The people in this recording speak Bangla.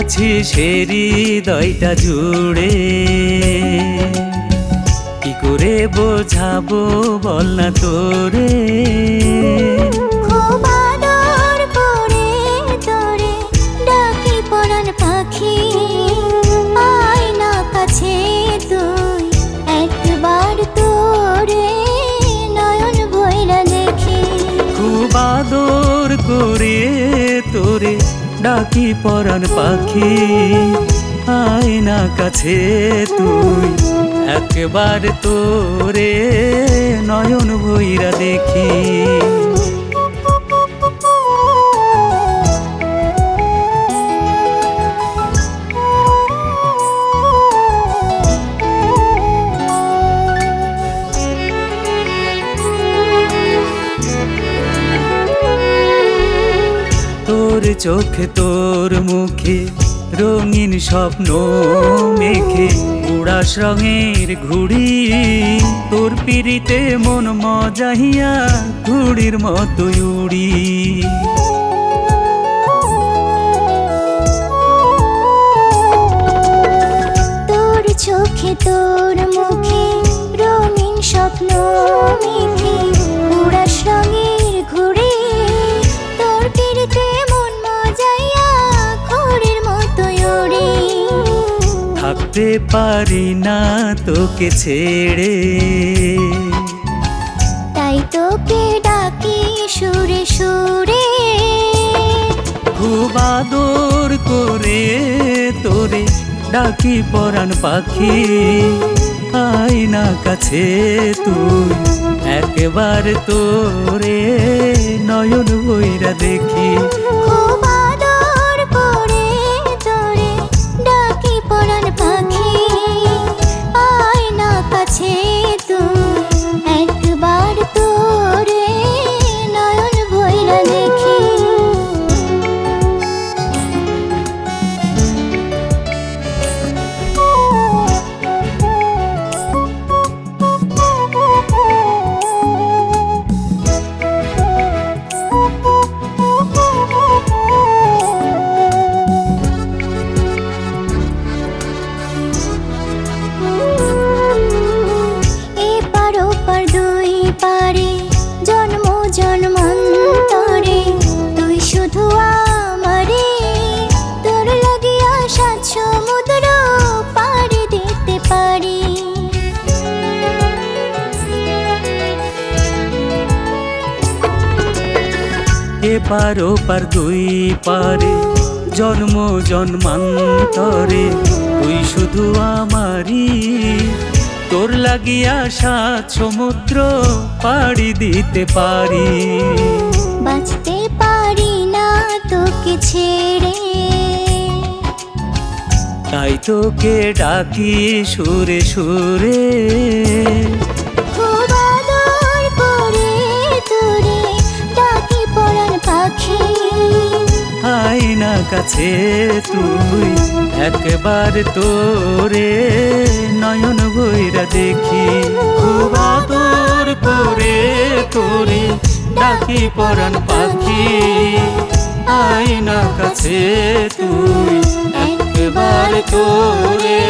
আছিস হৃদয়টা জুড়ে। কি করে বোঝাবো বল না তোরে? তোরে ডাকি পরাণ পাখি। আয় না কাছে তুই একবার তোরে চোখে তোর মুখে রঙিন স্বপ্ন মেখে উড়াস রঙের ঘুড়ি। তোর পিড়িতে মন মজাহিয়া ঘুড়ির মতো উড়ি। তোর চোখে তোর থাকতে পারি না তোকে ছেড়ে। তাই তোকে ডাকি সুরে সুরে। খুব আদর করে তোরে ডাকি পরাণ পাখি। আয় না কাছে তুই একবার তোরে নয়ন বইরা দেখি। এপার ওপার দুই পারে জন্ম জন্মান্তরে। তুই শুধু আমারই তোর লাগিয়া সাত সমুদ্র পাড়ি দিতে পারি। বাঁচতে পারি না তোকে ছেড়ে। তাই তোকে ডাকি সুরে সুরে। কাছে তুই, একবার তোরে নয়ন ভৈরা দেখি। খুব আদর করে তোরে ডাকি পরাণ পাখি। আয়না কাছে তুই, একবার তোরে